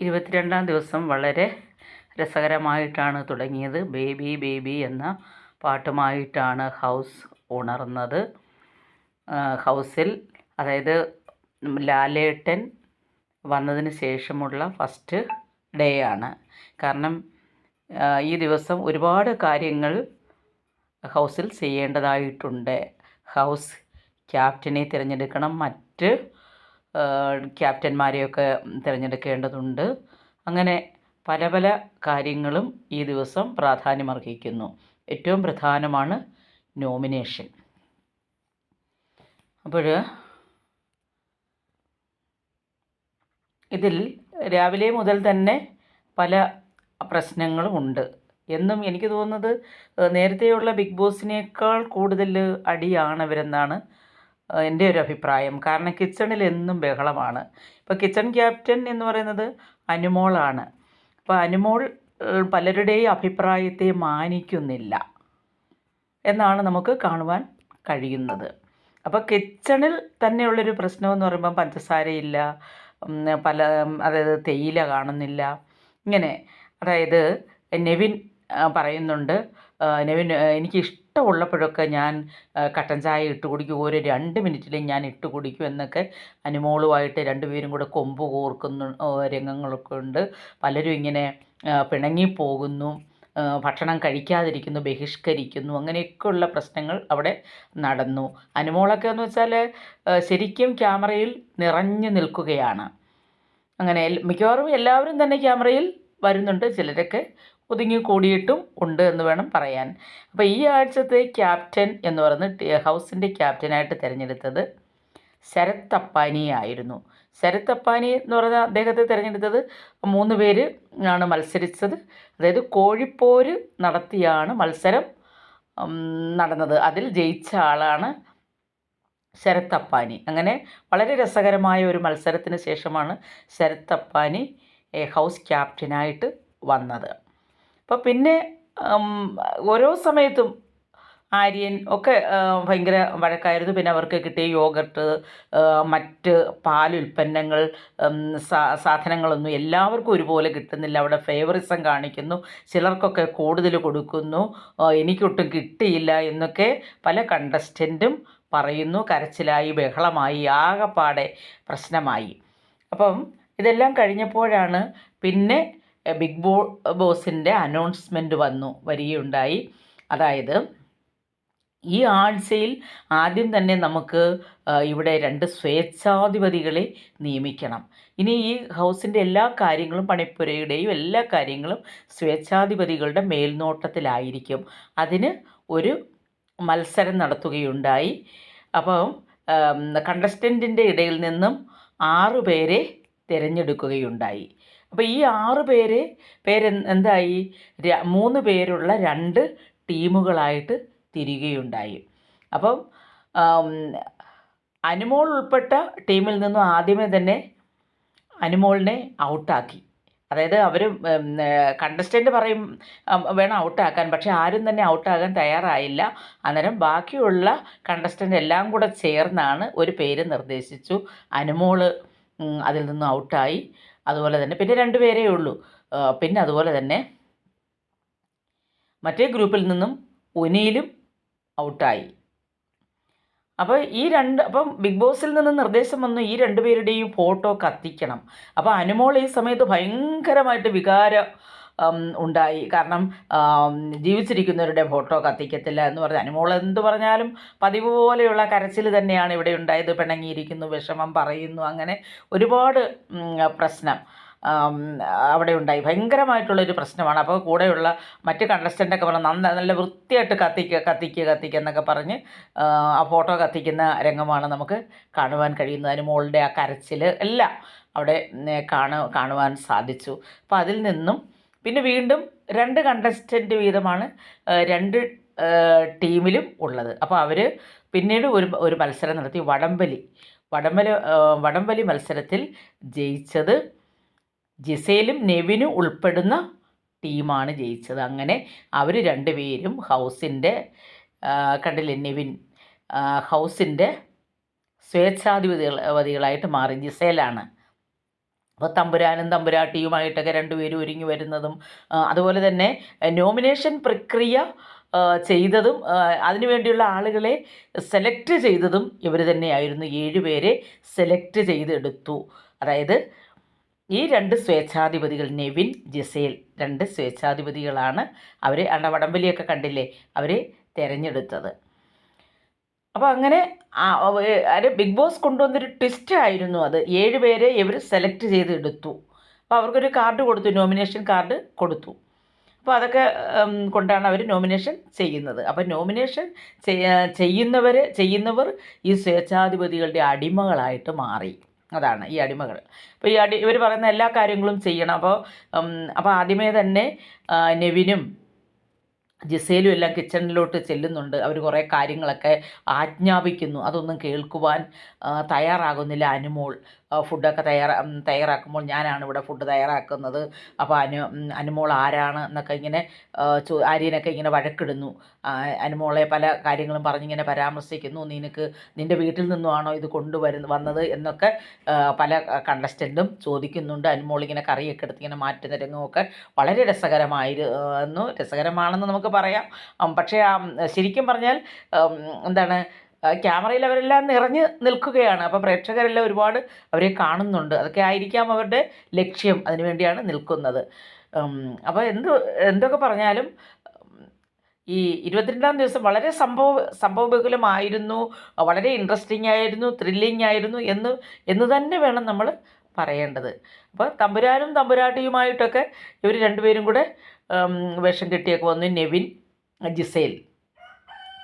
ഇരുപത്തിരണ്ടാം ദിവസം വളരെ രസകരമായിട്ടാണ് തുടങ്ങിയത്. ബേബി ബേബി എന്ന പാട്ടുമായിട്ടാണ് ഹൗസ് ഉണർന്നത്. ഹൗസിൽ അതായത് ലാലേട്ടൻ വന്നതിന് ശേഷമുള്ള ഫസ്റ്റ് ഡേ ആണ്. കാരണം ഈ ദിവസം ഒരുപാട് കാര്യങ്ങൾ ഹൗസിൽ ചെയ്യേണ്ടതായിട്ടുണ്ട്. ഹൗസ് ക്യാപ്റ്റനെ തിരഞ്ഞെടുക്കണം. മറ്റ് ക്യാപ്റ്റന്മാരെയൊക്കെ തിരഞ്ഞെടുക്കേണ്ടതുണ്ട്. അങ്ങനെ പല പല കാര്യങ്ങളും ഈ ദിവസം പ്രാധാന്യമർഹിക്കുന്നു. ഏറ്റവും പ്രധാനമാണ് നോമിനേഷൻ. അപ്പോൾ ഇതിൽ രാവിലെ മുതൽ തന്നെ പല പ്രശ്നങ്ങളുമുണ്ട് എന്നും എനിക്ക് തോന്നുന്നത് നേരത്തെയുള്ള ബിഗ് ബോസിനേക്കാൾ കൂടുതൽ അടിയാണ് ഇവരെന്നാണ് എന്റെ ഒരു അഭിപ്രായം. കാരണം കിച്ചണിൽ എന്നും ബഹളമാണ്. ഇപ്പോൾ കിച്ചൺ ക്യാപ്റ്റൻ എന്ന് പറയുന്നത് അനുമോളാണ്. അപ്പോൾ അനുമോൾ പലരുടെയും അഭിപ്രായത്തെ മാനിക്കുന്നില്ല എന്നാണ് നമുക്ക് കാണുവാൻ കഴിയുന്നത്. അപ്പോൾ കിച്ചണിൽ തന്നെയുള്ളൊരു പ്രശ്നമെന്ന് പറയുമ്പം പഞ്ചസാരയില്ല പല അതായത് തേയില കാണുന്നില്ല. ഇങ്ങനെ അതായത് നെവിൻ പറയുന്നുണ്ട്. നെവിൻ എനിക്ക് ഇഷ്ടമുള്ളപ്പോഴൊക്കെ ഞാൻ കട്ടൻ ചായ ഇട്ട് കുടിക്കും. ഒരു രണ്ട് മിനിറ്റിൽ ഞാൻ ഇട്ട് കുടിക്കും എന്നൊക്കെ അനുമോളുമായിട്ട് രണ്ടുപേരും കൂടെ കൊമ്പ് കോർക്കുന്നു രംഗങ്ങളൊക്കെ ഉണ്ട്. പലരും ഇങ്ങനെ പിണങ്ങിപ്പോകുന്നു ഭക്ഷണം കഴിക്കാതിരിക്കുന്നു ബഹിഷ്കരിക്കുന്നു അങ്ങനെയൊക്കെയുള്ള പ്രശ്നങ്ങൾ അവിടെ നടന്നു. അനുമോളൊക്കെ എന്ന് വെച്ചാൽ ശരിക്കും ക്യാമറയിൽ നിറഞ്ഞു നിൽക്കുകയാണ്. അങ്ങനെ മിക്കവാറും എല്ലാവരും തന്നെ ക്യാമറയിൽ വരുന്നുണ്ട്. ചിലരൊക്കെ ഒതുങ്ങി കൂടിയിട്ടും ഉണ്ട് എന്ന് വേണം പറയാൻ. അപ്പോൾ ഈ ആഴ്ചത്തെ ക്യാപ്റ്റൻ എന്ന് പറയുന്നത് ഹൗസിന്റെ ക്യാപ്റ്റനായിട്ട് തിരഞ്ഞെടുത്തത് ശരത് തപ്പാനി ആയിരുന്നു. ശരത് തപ്പാനി എന്ന് പറഞ്ഞ അദ്ദേഹത്തെ തിരഞ്ഞെടുത്തത് മൂന്ന് പേര് ആണ് മത്സരിച്ചത്. അതായത് കോഴിപ്പോര് നടത്തിയാണ് മത്സരം നടന്നത്. അതിൽ ജയിച്ച ആളാണ് ശരത് തപ്പാനി അങ്ങനെ വളരെ രസകരമായ ഒരു മത്സരത്തിന് ശേഷമാണ് ശരത് തപ്പാനി ഹൗസ് ക്യാപ്റ്റനായിട്ട് വന്നത്. അപ്പോൾ പിന്നെ ഓരോ സമയത്തും ആര്യൻ ഒക്കെ ഭയങ്കര വഴക്കായിരുന്നു. പിന്നെ അവർക്ക് കിട്ടിയ യോഗർട്ട് മറ്റ് പാലുൽപ്പന്നങ്ങൾ സാധനങ്ങളൊന്നും എല്ലാവർക്കും ഒരുപോലെ കിട്ടുന്നില്ല. അവിടെ ഫേവറിസം കാണിക്കുന്നു. ചിലർക്കൊക്കെ കൂടുതൽ കൊടുക്കുന്നു. എനിക്കൊട്ടും കിട്ടിയില്ല എന്നൊക്കെ പല കണ്ടസ്റ്റന്റും പറയുന്നു. കരച്ചിലായി ബഹളമായി ആകെപ്പാടെ പ്രശ്നമായി. അപ്പം ഇതെല്ലാം കഴിഞ്ഞപ്പോഴാണ് പിന്നെ ബിഗ് ബോ ബോസിന്റെ അനൗൺസ്മെന്റ് വന്നു വരികയുണ്ടായി. അതായത് ഈ ആഴ്ചയിൽ ആദ്യം തന്നെ നമുക്ക് ഇവിടെ രണ്ട് സ്വേച്ഛാധിപതികളെ നിയമിക്കണം. ഇനി ഈ ഹൗസിന്റെ എല്ലാ കാര്യങ്ങളും പണിപ്പുരയുടെയും എല്ലാ കാര്യങ്ങളും സ്വേച്ഛാധിപതികളുടെ മേൽനോട്ടത്തിലായിരിക്കും. അതിന് ഒരു മത്സരം നടത്തുകയുണ്ടായി. അപ്പം കണ്ടസ്റ്റന്റിന്റെ ഇടയിൽ നിന്നും ആറ് പേരെ തിരഞ്ഞെടുക്കുകയുണ്ടായി. അപ്പോൾ ഈ ആറ് പേര് പേര് എന്തായി? മൂന്ന് പേരുള്ള രണ്ട് ടീമുകളായിട്ട് തിരികുകയുണ്ടായി അപ്പം അനുമോൾ ഉൾപ്പെട്ട ടീമിൽ നിന്നും ആദ്യമേ തന്നെ അനുമോളിനെ ഔട്ടാക്കി. അതായത് അവർ കണ്ടസ്റ്റന്റ് പറയും വേണം ഔട്ടാക്കാൻ പക്ഷേ ആരും തന്നെ ഔട്ടാകാൻ തയ്യാറായില്ല. അന്നേരം ബാക്കിയുള്ള കണ്ടസ്റ്റന്റ് എല്ലാം കൂടെ ചേർന്നാണ് ഒരു പേര് നിർദ്ദേശിച്ചു. അനുമോൾ അതിൽ നിന്ന് ഔട്ടായി. അതുപോലെ തന്നെ പിന്നെ രണ്ട് പേരേ ഉള്ളൂ. പിന്നെ അതുപോലെ തന്നെ മറ്റേ ഗ്രൂപ്പിൽ നിന്നും ഒനിയിലും ഔട്ടായി. അപ്പോൾ ഈ രണ്ട് അപ്പം ബിഗ് ബോസിൽ നിന്ന് നിർദ്ദേശം വന്നു ഈ രണ്ടുപേരുടെയും ഫോട്ടോ കത്തിക്കണം. അപ്പോൾ അനുമോൾ ഈ സമയത്ത് ഭയങ്കരമായിട്ട് വികാര ഉണ്ടായി. കാരണം ജീവിച്ചിരിക്കുന്നവരുടെ ഫോട്ടോ കത്തിക്കത്തില്ല എന്ന് പറഞ്ഞ അനുമോൾ എന്ത് പറഞ്ഞാലും പതിവ് പോലെയുള്ള കരച്ചിൽ തന്നെയാണ് ഇവിടെ ഉണ്ടായത്. പിണങ്ങിയിരിക്കുന്നു വിഷമം പറയുന്നു അങ്ങനെ ഒരുപാട് പ്രശ്നം അവിടെ ഉണ്ടായി. ഭയങ്കരമായിട്ടുള്ളൊരു പ്രശ്നമാണ്. അപ്പോൾ കൂടെയുള്ള മറ്റ് കണ്ടസ്റ്റന്റൊക്കെ പറഞ്ഞ് നന്ന നല്ല വൃത്തിയായിട്ട് കത്തിക്കുക കത്തിക്കുക കത്തിക്കുക എന്നൊക്കെ പറഞ്ഞ് ആ ഫോട്ടോ കത്തിക്കുന്ന രംഗമാണ് നമുക്ക് കാണുവാൻ കഴിയുന്നത്. അതിന് ആ കരച്ചിൽ എല്ലാം അവിടെ കാണു കാണുവാൻ സാധിച്ചു. അപ്പോൾ അതിൽ നിന്നും പിന്നെ വീണ്ടും രണ്ട് കണ്ടസ്റ്റന്റ് വീതമാണ് രണ്ട് ടീമിലും ഉള്ളത്. അപ്പോൾ അവർ പിന്നീട് ഒരു ഒരു മത്സരം നടത്തി. വടംവലി. വടംവലി വടംവലി മത്സരത്തിൽ ജയിച്ചത് ജിസയിലും നെവിനും ഉൾപ്പെടുന്ന ടീമാണ് ജയിച്ചത്. അങ്ങനെ അവർ രണ്ടുപേരും ഹൗസിന്റെ കണ്ടില്ലേ നെവിൻ? ഹൗസിന്റെ സ്വേച്ഛാധിപതികൾ വതികളായിട്ട് മാറി. ജിസേലാണ്. അപ്പോൾ തമ്പുരാനും തമ്പുരാട്ടിയുമായിട്ടൊക്കെ രണ്ടുപേരും ഒരുങ്ങി വരുന്നതും അതുപോലെ തന്നെ നോമിനേഷൻ പ്രക്രിയ ചെയ്തതും അതിനുവേണ്ടിയുള്ള ആളുകളെ സെലക്ട് ചെയ്തതും ഇവർ തന്നെയായിരുന്നു. ഏഴുപേരെ സെലക്ട് ചെയ്തെടുത്തു. അതായത് ഈ രണ്ട് സ്വേച്ഛാധിപതികൾ നെവിൻ ജസേൽ രണ്ട് സ്വേച്ഛാധിപതികളാണ് അവരെ അണ്ട വടംവലിയൊക്കെ കണ്ടില്ലേ? അവരെ തിരഞ്ഞെടുത്തത്. അപ്പോൾ അങ്ങനെ ബിഗ് ബോസ് കൊണ്ടുവന്നൊരു ട്വിസ്റ്റ് ആയിരുന്നു അത്. ഏഴ് പേരെ ഇവർ സെലക്ട് ചെയ്ത് എടുത്തു അപ്പോൾ അവർക്കൊരു കാർഡ് കൊടുത്തു നോമിനേഷൻ കാർഡ് കൊടുത്തു. അപ്പോൾ അതൊക്കെ കൊണ്ടാണ് അവർ നോമിനേഷൻ ചെയ്യുന്നത്. അപ്പോൾ നോമിനേഷൻ ചെയ്യുന്നവർ ചെയ്യുന്നവർ ഈ സ്വേച്ഛാധിപതികളുടെ അടിമകളായിട്ട് മാറി. അതാണ് ഈ അടിമകൾ. അപ്പോൾ ഈ അടി ഇവർ പറയുന്ന എല്ലാ കാര്യങ്ങളും ചെയ്യണം. അപ്പോൾ അപ്പോൾ ആദ്യമേ തന്നെ നെവിനും ജിസേലും എല്ലാം കിച്ചണിലോട്ട് ചെല്ലുന്നുണ്ട്. അവർ കുറേ കാര്യങ്ങളൊക്കെ ആജ്ഞാപിക്കുന്നു. അതൊന്നും കേൾക്കുവാൻ തയ്യാറാകുന്നില്ല അനുമോൾ. ഫുഡൊക്കെ തയ്യാറാ തയ്യാറാക്കുമ്പോൾ ഞാനാണ് ഇവിടെ ഫുഡ് തയ്യാറാക്കുന്നത്. അപ്പോൾ അനു അനുമോൾ ആരാണ് എന്നൊക്കെ ഇങ്ങനെ ചോ ആര്യനൊക്കെ ഇങ്ങനെ വഴക്കിടുന്നു. അനുമോളെ പല കാര്യങ്ങളും പറഞ്ഞിങ്ങനെ പരാമർശിക്കുന്നു. നിനക്ക് നിന്റെ വീട്ടിൽ നിന്നുമാണോ ഇത് കൊണ്ടുവരുന്ന വന്നത് എന്നൊക്കെ പല കണ്ടസ്റ്റന്റും ചോദിക്കുന്നുണ്ട്. അനുമോൾ ഇങ്ങനെ കറിയൊക്കെ എടുത്ത് ഇങ്ങനെ മാറ്റുന്ന രംഗമൊക്കെ വളരെ രസകരമായിരുന്നു രസകരമാണെന്ന് നമുക്ക് പറയാം. പക്ഷേ ശരിക്കും പറഞ്ഞാൽ എന്താണ് ക്യാമറയിൽ അവരെല്ലാം നിറഞ്ഞ് നിൽക്കുകയാണ്. അപ്പോൾ പ്രേക്ഷകരെല്ലാം ഒരുപാട് അവരെ കാണുന്നുണ്ട്. അതൊക്കെ ആയിരിക്കാം അവരുടെ ലക്ഷ്യം അതിനുവേണ്ടിയാണ് നിൽക്കുന്നത്. അപ്പോൾ എന്ത് എന്തൊക്കെ പറഞ്ഞാലും ഈ ഇരുപത്തിരണ്ടാം ദിവസം വളരെ സംഭവ സംഭവബഹുലമായിരുന്നു വളരെ ഇൻട്രസ്റ്റിംഗ് ആയിരുന്നു ത്രില്ലിംഗ് ആയിരുന്നു എന്ന് എന്ന് തന്നെ വേണം നമ്മൾ പറയേണ്ടത്. അപ്പോൾ തമ്പുരാനും തമ്പുരാട്ടിയുമായിട്ടൊക്കെ ഇവർ രണ്ടുപേരും കൂടെ വേഷം കെട്ടിയൊക്കെ വന്നു നെവിൻ ജിസേൽ.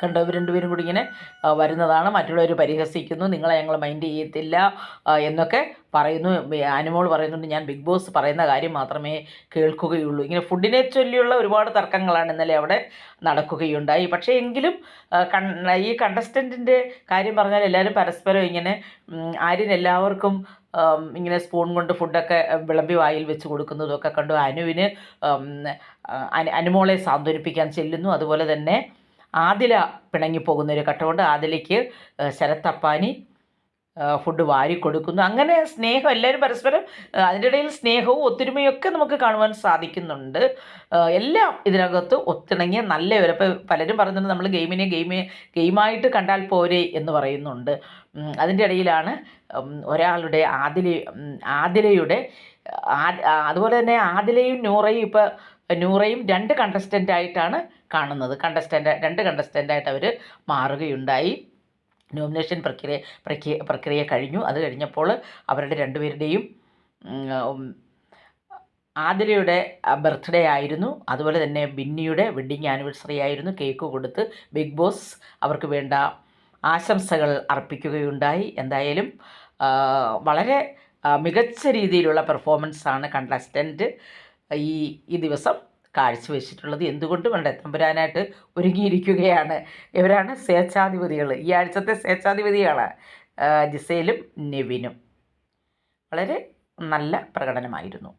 കണ്ടോ ഇവർ രണ്ടുപേരും കൂടി ഇങ്ങനെ വരുന്നതാണ്. മറ്റുള്ളവർ പരിഹസിക്കുന്നു. നിങ്ങളെ ഞങ്ങൾ മൈൻഡ് ചെയ്യത്തില്ല എന്നൊക്കെ പറയുന്നു. അനുമോൾ പറയുന്നുണ്ട് ഞാൻ ബിഗ് ബോസ് പറയുന്ന കാര്യം മാത്രമേ കേൾക്കുകയുള്ളൂ. ഇങ്ങനെ ഫുഡിനെ ചൊല്ലിയുള്ള ഒരുപാട് തർക്കങ്ങളാണ് ഇന്നലെ അവിടെ നടക്കുകയുണ്ടായി. പക്ഷേ എങ്കിലും ഈ കണ്ടസ്റ്റന്റിന്റെ കാര്യം പറഞ്ഞാൽ എല്ലാവരും പരസ്പരം ഇങ്ങനെ ആര്യൻ എല്ലാവർക്കും ഇങ്ങനെ സ്പൂൺ കൊണ്ട് ഫുഡൊക്കെ വിളമ്പി വായിൽ വെച്ച് കൊടുക്കുന്നതൊക്കെ കണ്ടു. അനുവിന് അനുമോളെ സാന്ത്വനിപ്പിക്കാൻ ചെല്ലുന്നു. അതുപോലെ തന്നെ ആദില പിണങ്ങിപ്പോകുന്ന ഒരു ഘട്ടമുണ്ട്. ആദിലയ്ക്ക് ശരത്തപ്പാനി ഫുഡ് വാരി കൊടുക്കുന്നു അങ്ങനെ സ്നേഹം എല്ലാവരും പരസ്പരം അതിന്റെ ഇടയിൽ സ്നേഹവും ഒത്തൊരുമയൊക്കെ നമുക്ക് കാണുവാൻ സാധിക്കുന്നുണ്ട്. എല്ലാം ഇതിനകത്ത് ഒത്തിണങ്ങിയ നല്ല ഒരു അപ്പോൾ പലരും പറയുന്നുണ്ട് നമ്മൾ ഗെയിമിനെ ഗെയിമെ ഗെയിമായിട്ട് കണ്ടാൽ പോരെ എന്ന് പറയുന്നുണ്ട്. അതിന്റെ ഇടയിലാണ് ഒരാളുടെ ആദില ആദിലയുടെ അതുപോലെ തന്നെ ആദിലയും നൂറയും ഇപ്പോൾ നൂറയും രണ്ട് കണ്ടസ്റ്റന്റ് ആയിട്ടാണ് കാണുന്നത്. കണ്ടസ്റ്റന്റ് രണ്ട് കണ്ടസ്റ്റന്റ് ആയിട്ട് അവർ മാറുകയുണ്ടായി. നോമിനേഷൻ പ്രക്രിയ പ്രക്രിയ പ്രക്രിയ കഴിഞ്ഞു. അത് കഴിഞ്ഞപ്പോൾ അവരുടെ രണ്ടുപേരുടെയും ആതിരയുടെ ബർത്ത്ഡേ ആയിരുന്നു. അതുപോലെ തന്നെ ബിന്നിയുടെ വെഡ്ഡിങ് ആനിവേഴ്സറി ആയിരുന്നു. കേക്ക് കൊടുത്ത് ബിഗ് ബോസ് അവർക്ക് വേണ്ട ആശംസകൾ അർപ്പിക്കുകയുണ്ടായി. എന്തായാലും വളരെ മികച്ച രീതിയിലുള്ള പെർഫോമൻസാണ് കണ്ടസ്റ്റന്റ് ഈ ഈ ദിവസം കാഴ്ചവെച്ചിട്ടുള്ളത് എന്തുകൊണ്ടും വേണ്ട. തമ്പുരാനായിട്ട് ഒരുങ്ങിയിരിക്കുകയാണ്. ഇവരാണ് സ്വേച്ഛാധിപതികൾ ഈ ആഴ്ചത്തെ സ്വേച്ഛാധിപതികളാണ് ജിസയിലും നെവിനും. വളരെ നല്ല പ്രകടനമായിരുന്നു.